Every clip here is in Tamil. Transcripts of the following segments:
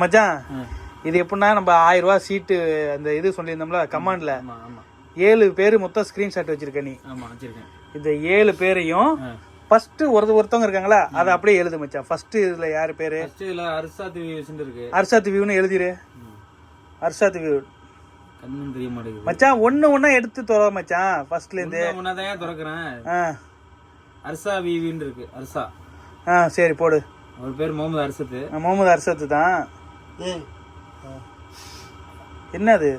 மச்சான். இது எப்படின்னா நம்ம ஆயிரம் ரூபாய் சீட்டு அந்த இது சொல்லியிருந்தோம்ல கமாண்ட்ல ஏழு பேர் மொத்தம் ஸ்கிரீன்ஷாட் வச்சிருக்க நீ. இந்த ஏழு பேரையும். ஃபர்ஸ்ட் ஒரு ஒருத்தவங்க இருக்காங்களா? அதை அப்படியே எழுது மச்சான். ஃபர்ஸ்ட் இதுல யாரு பேரு? இதுல அரிசாத் இருக்கு அர்ஷாத் வியூன்னு எழுதிரு. ம். அர்ஷாத் வியூ கண்ணும் தெரிய மாட்டேங்குது. மச்சான் ஒண்ணு ஒண்ணா எடுத்து தொலை மச்சான் ஃபர்ஸ்ட்ல இருந்து. முன்னாதான் ஏன் திறக்கிறேன்? அர்சா விவின்னு இருக்கு அர்சா ஆ சரி போடு. அவர் பேர் முகமது அர்சத்து முகமது அர்ஷத் தான். என்னது?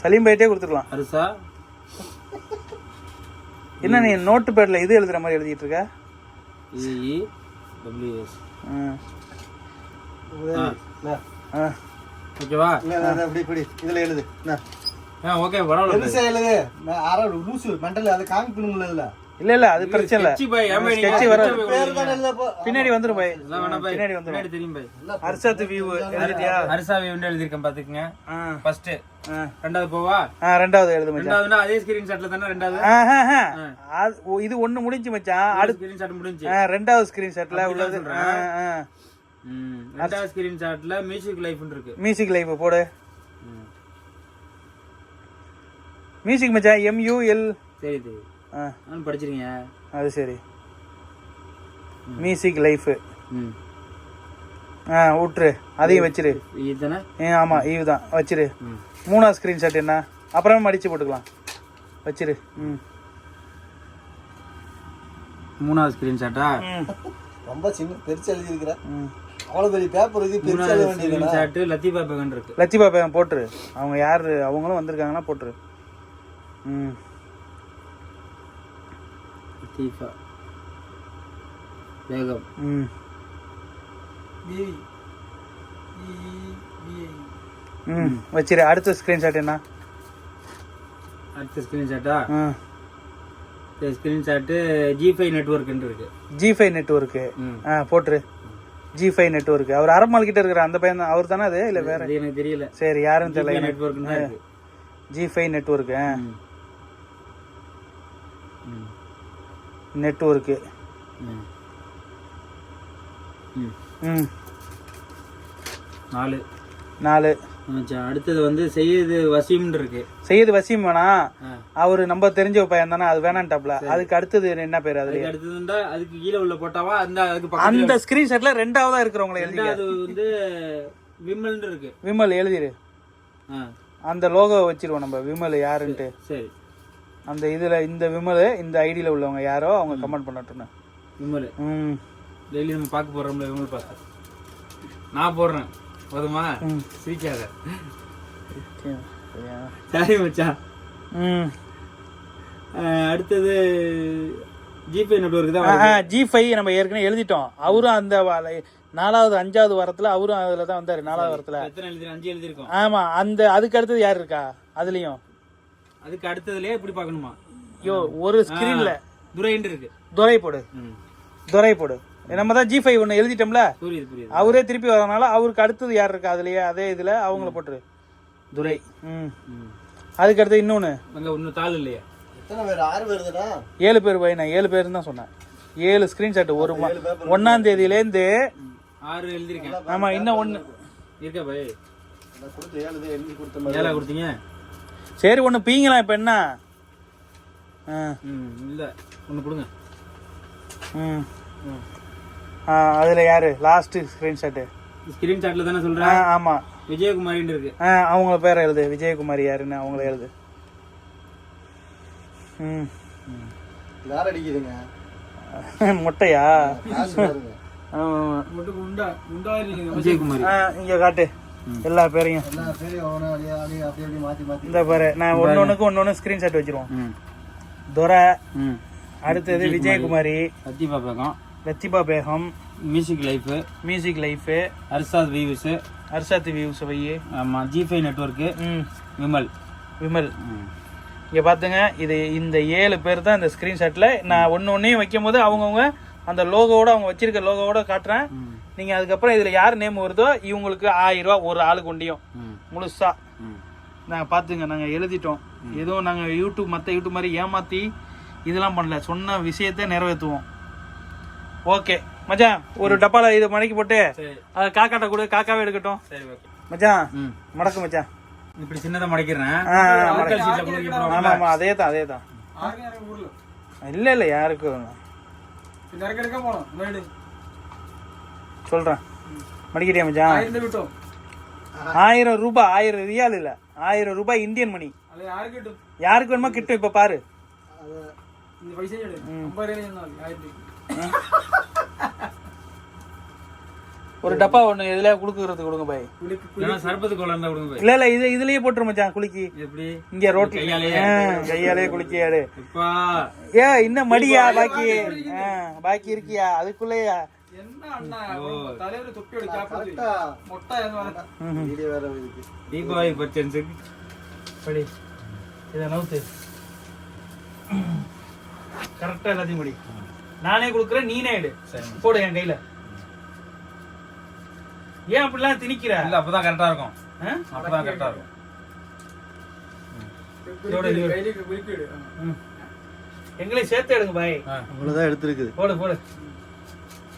சலீம் பைட்டே கொடுத்துக்கலாம் அர்சா என்ன நீ நோட்டு பேட்ல இது எழுதுற மாதிரி எழுதிட்டு இருக்க? இஇ டபிள்யூஎஸ் ம். ஆ. ஆ. ஓகேவா? அப்படி இப்படி. இதுல எழுது. ஆ ஓகே பரவாயில்ல. எழுது. ஆறா லூசு மெண்டல் அதை காமிக்கணும்ல இதுல. இல்ல இல்ல அது பிரச்சனை இல்ல. பின்னாடி வந்துரும் பாய். பின்னாடி வந்துரும். பின்னாடி தெரியும் பாய். அர்ஷத் வியூ எழுதிட்டியா அரிசா வியூன்னு எழுதிருக்கேன் பாத்துக்கங்க ஆ. ஃபர்ஸ்ட் ஆ. ரெண்டாவது போவா? ஆ ரெண்டாவது எழுது மச்சான். ரெண்டாவதுனா அதே ஸ்கிரீன் ஷாட்ல தானே ரெண்டாவது? இது ஒண்ணு முடிஞ்சு மச்சான். அடுத்து ஸ்கிரீன் ஷாட் முடிஞ்சு. ரெண்டாவது ஸ்கிரீன் ஷாட்ல உள்ளது. ரெண்டாவது ஸ்கிரீன் ஷாட்ல மியூசிக் லைஃப்னு இருக்கு. மியூசிக் லைவ் போடு. மியூசிக் மச்சான் எம்யூ எல் தெரியுது நான் படிச்சிருக்கீங்க. அது சரி. மியூசிக் லைஃப் ம். ஆ விட்டுரு அதையும் வச்சிரு. இதுதானே? ஏ ஆமா ஈவ் தான். வச்சிரு. ம். மூணாவது ஸ்கிரீன்ஷாட் என்ன? அப்புறமே மடிச்சு போட்டுக்கலாம். வச்சிரு. ம். மூணாவது ஸ்கிரீன் ஷாட்டா ம், ரொம்ப சின்ன பெருசா எழுதி இருக்கிற ம். அவ்வளவு பெரிய பேப்பர் இது பெருசா மூணாவது எழுத வேண்டியது லத்தீபா பேகன் இருக்கு. லட்சிபா பேகம் போட்டுரு. அவங்க யாரு? அவங்களும் வந்திருக்காங்கன்னா போட்டுரு. ம். லத்தீஃபா பேகம் ம் ம் வச்சிரு அடுத்த ஸ்கிரீன்ஷாட் என்ன? அடுத்த ஸ்கிரீன் ஷாட்டா ம் இந்த ஸ்கிரீன் ஷாட்டு ஜி ஃபைவ் நெட்ஒர்க்னு இருக்கு. ஜி ஃபைவ் நெட்ஒர்க்கு ம். ஆ போட்டுரு. ஜி ஃபைவ் நெட்ஒர்க் அவர் அரமால் கிட்ட இருக்கிற அந்த பையன் தான். அவர் தானே அது இல்லை வேற? எனக்கு தெரியல. சரி யாருன்னு தெரியல. நெட்ஒர்க் தான் இருக்கு. G five network. நெட்ஒர்க்கு ம். நாலு. நாலு. அடுத்தது வந்து செய்யுது வசீம்னு இருக்கு. செய்யது வசீம் வேணாம் ஆ. அவரு நம்ம தெரிஞ்ச பையன் தானே அது வேணான்டாப்ல அதுக்கு அடுத்தது என்ன பேர் அது அதுக்கு அடுத்தது வந்து அதுக்கு கீழே உள்ள போட்டாவா அந்த அதுக்கு அந்த ஸ்கிரீன்ஷாட்ல ரெண்டாவதா இருக்கிறவங்களை எழுதி ரெண்டாவது வந்து விமல்னு இருக்கு. விமல் எழுதிரு. அந்த லோகோ வச்சிருவோம் நம்ம விமல் யாருன்ட்டு. சரி. அந்த இதுல இந்த விமல் இந்த ஐடியில உள்ளவங்க யாரோ அவங்க கமெண்ட் பண்ணட்டும்னு விமல். ம். டெய்லி நம்ம பார்க்க போறோம்ல விமல் பார்க்க. நான் போடுறேன். போதுமா? ம். சிரிக்காத சரியா? சரி மச்சான் ம். அடுத்தது ஜிபே நெட்ஒர்க் தான். ஜி ஃபைவ் நம்ம ஏற்கனவே எழுதிட்டோம். அவரும் அந்த நாலாவது அஞ்சாவது வாரத்துல அவரும் அதுல தான் வந்தாரு நாலாவது வாரத்துல. எத்தனை எழுதி அஞ்சு எழுதிருக்கோம். ஆமா அந்த அதுக்கு அடுத்தது யார் இருக்கா? அதுலயும். அதுக்கு அடுத்ததுலயே இப்படி பார்க்கணுமா? யோ ஒரு ஸ்கிரீன்ல துரைன்னு இருக்கு. துரை போடு. ம். துரை போடு. நம்ம தான் ஜி ஃபைவ் ஒன்று எழுதிட்டோம்ல? புரியுது புரியுது. அவரே திருப்பி வரனால அவருக்கு அடுத்தது யார் இருக்கா அதுலயே அதே இதுல அவங்கள போட்டுரு. துரை. ம். ம். அதுக்கு அடுத்து இன்னொன்னு. அங்க ஒன்றும் தாள் இல்லையா. எத்தனை பேர்? ஆறு வருதுடா ஏழு பேர் போய் நான் ஏழு பேர் தான் சொன்னேன். ஏழு ஸ்கிரீன்ஷாட் ஒரு மா- ஒண்ணாம் தேதியிலேருந்து. ஆறு எழுதிருக்கேன் ஆமா இன்னும் ஒண்ணு. இருக்கா பை நான் கொடுத்த ஏழு இது எழுதி கொடுத்த மாதிரி ஏழா கொடுத்தீங்க? சரி ஒண்ணு பீங்கலாம் இப்ப என்ன? ஆ, ம் இல்ல. ஒன்று கொடுங்க. ம். அதுல யாரு? லாஸ்ட் ஸ்கிரீன்ஷாட்டு ஸ்கிரீன் ஷாட்ல தானே சொல்றேன்? ஆமா. விஜயகுமாரின்னு இருக்கு. ஆ, அவங்க பேரை எழுது. விஜயகுமாரி யாருன்னு அவங்கள எழுது. ம். யார் அடிக்குதுங்க. முட்டையா? பாருங்க ஆமா, ஆமா. விஜயகுமாரி ஆ, இங்க காட்டு. எல்லா பேரையும். இந்த பாரு நான் ஒன்னொன்னுக்கு ஒன்னொன்னு ஸ்கிரீன்ஷாட் வச்சிருவோம். ம். துரை ம். அடுத்தது Vijayakumari. Latifa Begum. Latifa Begum. Music life. Music life. Arshad views. Arshad views வையே. ஆமாம் ஜி ஃபைவ் நெட்ஒர்க்கு ம். விமல். விமல். ம். இங்க பாத்துங்க இது இந்த ஏழு பேர் தான் இந்த ஸ்கிரீன்ஷாட்ல நான் ஒன்னு ஒன்னையும் வைக்கும் போது அவங்கவுங்க அந்த லோகோவோட அவங்க வச்சிருக்க லோகோவோட காட்டுறேன். ம் நீங்க அதுக்கப்புறம் இதுல யார் நேம் வருதோ இவங்களுக்கு ஆயிரம் ரூபாய் ஒரு ஆளுக்கு ஒண்டியும் முழுசா. ம். நாங்க பாத்துங்க நாங்க எழுதிட்டோம். எதுவும் நாங்க யூடியூப் மத்த யூடியூப் மாதிரி ஏமாத்தி இதெல்லாம் பண்ணல. சொன்ன விஷயத்தை நிறைவேற்றுவோம். ஓகே மச்சான் ஒரு டப்பால இதை மடக்கி போட்டு அதை காக்காட்ட கொடு. காக்காவே எடுக்கட்டும். மச்சான் ம். மடக்கு மச்சான். இப்படி சின்னதா மடக்கிறேன். ஆமா அதே தான் அதே தான். இல்ல இல்ல யாருக்கும் சொல்றேன். மடிக்கிறியா மச்சான்? ஆயிரம் ரூபாய் ஆயிரம் ரியால் இல்ல. ஆயிரம் ரூபாய் இந்தியன் மணி. யாருக்கு வேணுமோ கிட்டும் இப்ப பாரு. ஒரு டப்பா ஒண்ணு எதுல குடுக்கறது கொடுங்க பாய். சர்பத்து கோலம் இல்ல இல்ல இது இதுலயே போட்டுரு மச்சான் குளிக்கி. எப்படி? இங்க ரோட்ல. கையாலே குளிக்கியாடு ஏ இன்னும் மடியா பாக்கி? ஆ, பாக்கி இருக்கியா? அதுக்குள்ளேயா? தீபாவளி பர்ச்சன்ஸுக்கு படி. இதை நவுத்து. எல்லாத்தையும் முடி நானே கொடுக்குறேன் நீனே எடு. போடு என் கையில. ஏன் அப்படிலாம் திணிக்கிற? இல்ல அப்பதான் கரெக்டா இருக்கும். ஆ? அப்பதான் கரெக்டா இருக்கும். எங்களையும் சேர்த்து எடுங்க பாய். ஆ. அவ்வளவுதான் எடுத்திருக்குது. போடு போடு.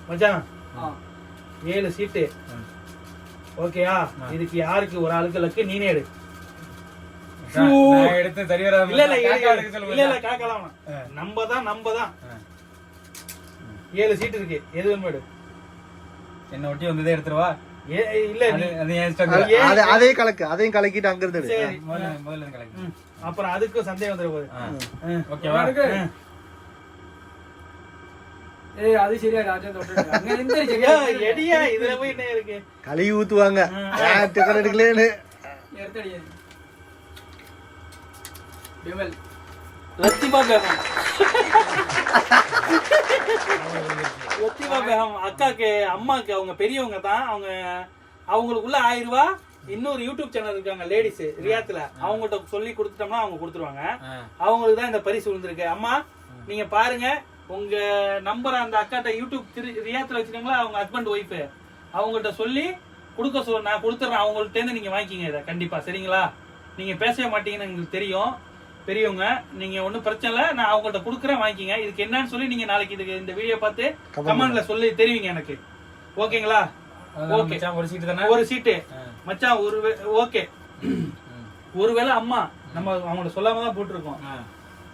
மச்சான். ஆ. ஏழு சீட்டு. ஓகேயா இதுக்கு யாருக்கு ஒரு ஆளுக்கு லக்கு நீனே எடு. நான் எடுத்து சரி வராது இல்ல இல்ல இல்ல. நம்ம தான் நம்ம தான். ஏழு சீட்டு இருக்கு. எது வேணும் எடு. என்ன ஒட்டி வந்ததே எடுத்துருவா? அதையும் கலக்கு அதையும் கலக்கிட்டு அங்க இருந்து. அப்புறம் அதுக்கும் சந்தேகம் வந்துட போகுது. ஆ. ம். ஓகேவா கழுவி ஊத்துவாங்க. டிக்கெட் எடுக்கலேன்னு. அக்காக்கு அம்மாக்கு அவங்க பெரியவங்க தான். அவங்க அவங்களுக்குள்ள ஆயிரம் ரூபாய் இன்னொரு யூடியூப் சேனல் இருக்காங்க லேடிஸ் ரியாத்துல. அவங்கள்ட்ட சொல்லி கொடுத்துட்டோம்னா அவங்க கொடுத்துருவாங்க. அவங்களுக்கு தான் இந்த பரிசு விழுந்திருக்கு. அம்மா நீங்க பாருங்க. உங்க நம்பர் அந்த அக்காட்ட யூடியூப் திரு ரியாத்துல வச்சிருக்காங்களா? அவங்க ஹஸ்பண்ட் ஒய்ஃப் அவங்கள்ட்ட சொல்லி கொடுக்க சொல் நான் கொடுத்துறேன். அவங்கள்ட்ட இருந்து நீங்க வாங்கிக்கிங்க இதை. கண்டிப்பா. சரிங்களா? நீங்க பேசவே மாட்டீங்கன்னு எங்களுக்கு தெரியும். பெரியவங்க நீங்க ஒண்ணும் பிரச்சனை இல்ல. நான் அவங்கள்ட்ட கொடுக்குறேன் வாங்கிக்கிங்க. இதுக்கு என்னன்னு சொல்லி நீங்க நாளைக்கு இதுக்கு இந்த வீடியோ பார்த்து கமெண்ட்ல சொல்லி தெரிவிங்க எனக்கு. ஓகேங்களா? ஓகே. ஒரு சீட்டு தானே? ஒரு சீட்டு. மச்சான் ஒரு ஓகே. ஒருவேளை அம்மா நம்ம அவங்கள சொல்லாம தான் போட்டிருக்கோம்.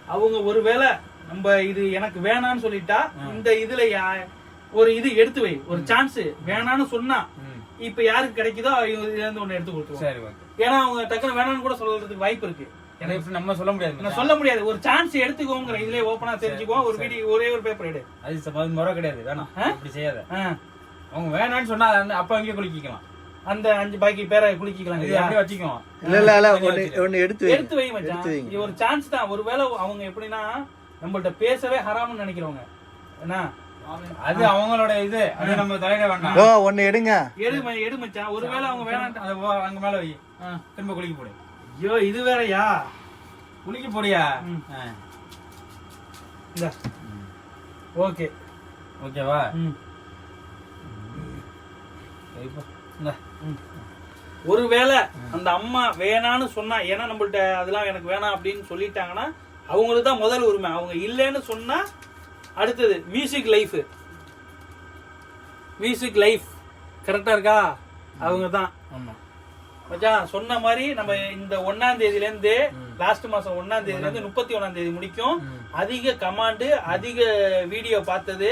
அவங்க ஒருவேளை நம்ம இது எனக்கு வேணாம்னு சொல்லிட்டா இந்த இதுல ஒரு இது எடுத்து வை ஒரு சான்ஸ் வேணாம்னு சொன்னா. இப்ப யாருக்கு கிடைக்குதோ இதுல இருந்து ஒண்ணு எடுத்து கொடுத்துருவோம். ஏன்னா அவங்க டக்குனு வேணாம்னு கூட சொல்றதுக்கு வாய்ப்பு இருக்கு. ஏன்னா இப்படி நம்ம சொல்ல முடியாது. சொல்ல முடியாது. ஒரு சான்ஸ் எடுத்துக்கோங்கிற இதுலயே ஓப்பனா தெரிஞ்சுக்குவோம் ஒரு வீடியோ ஒரே ஒரு பேப்பர் எடு. அது முறை கிடையாது. வேணாம். ஆ? இப்படி செய்யாத. அவங்க வேணாம்னு சொன்னா அப்ப அங்கேயே குளிக்கலாம் அந்த அஞ்சு பாக்கி பேரை குளிக்கலாம் இது? அப்படியே வச்சுக்குவோம் இல்ல இல்ல ஒண்ணு எடுத்து வை. எடுத்து வை மச்சான். ஒரு சான்ஸ் தான். ஒருவேளை அவங்க எப்படின்னா நம்மள்ட்ட பேசவே ஹராம்னு நினைக்கிறவங்க. என்ன? அது அவங்களோட இது. அது நம்ம தலையிட வேண்டாம். ஓ ஒண்ணு எடுங்க. எடு எடு மச்சான். ஒருவேளை அவங்க வேணாம் அதை அங்க மேல வை. திரும்ப குளிக்க போடு. ஐயோ இது வேறயா? குளிக்க. இந்த. ஓகே. ஓகேவா. ஒருவேளை அந்த அம்மா வேணான்னு சொன்னா ஏன்னா நம்மள்ட்ட அதெல்லாம் எனக்கு வேணாம் அப்படின்னு சொல்லிட்டாங்கன்னா அவங்களுக்கு தான் முதல் உரிமை. அவங்க இல்லைன்னு சொன்னா அடுத்தது மியூசிக் லைஃப் மியூசிக் லைஃப் கரெக்டா இருக்கா? அவங்க தான். ஆமா. மச்சான் சொன்ன மாதிரி நம்ம இந்த ஒன்னாம் தேதியில இருந்து லாஸ்ட் மாசம் ஒன்னாம் தேதியில இருந்து முப்பத்தி ஒன்னாம் தேதி முடிக்கும். அதிக கமாண்டு அதிக வீடியோ பார்த்தது.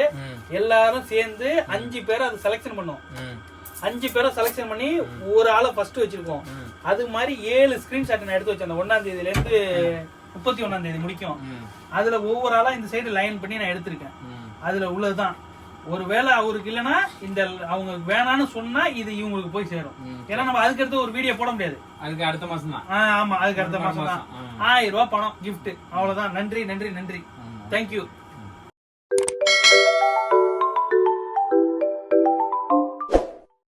எல்லாரும் சேர்ந்து அஞ்சு பேரை அது செலெக்ஷன் பண்ணோம். அஞ்சு பேரை செலெக்ஷன் பண்ணி ஒரு ஆளை ஃபர்ஸ்ட் வச்சிருக்கோம். அது மாதிரி ஏழு ஸ்கிரீன்ஷாட் நான் எடுத்து வச்சேன் அந்த ஒன்னாம் தேதியில இருந்து முப்பத்தி ஒன்னாம் தேதி முடிக்கும். அதுல ஒவ்வொரு ஆளா இந்த சைடு லைன் பண்ணி நான் எடுத்திருக்கேன். அதுல உள்ளதுதான். ஒருவேளை அவருக்கு இல்லைன்னா இந்த அவங்க வேணாம்னு சொன்னா இது இவங்களுக்கு போய் சேரும். ஏன்னா நம்ம அதுக்கு அடுத்து ஒரு வீடியோ போட முடியாது. அதுக்கு அடுத்த மாசம் தான். ஆமா அதுக்கு அடுத்த மாசம் தான். ஆயிரம் ரூபாய் பணம் கிஃப்ட் அவ்வளவுதான். நன்றி நன்றி நன்றி. தேங்க்யூ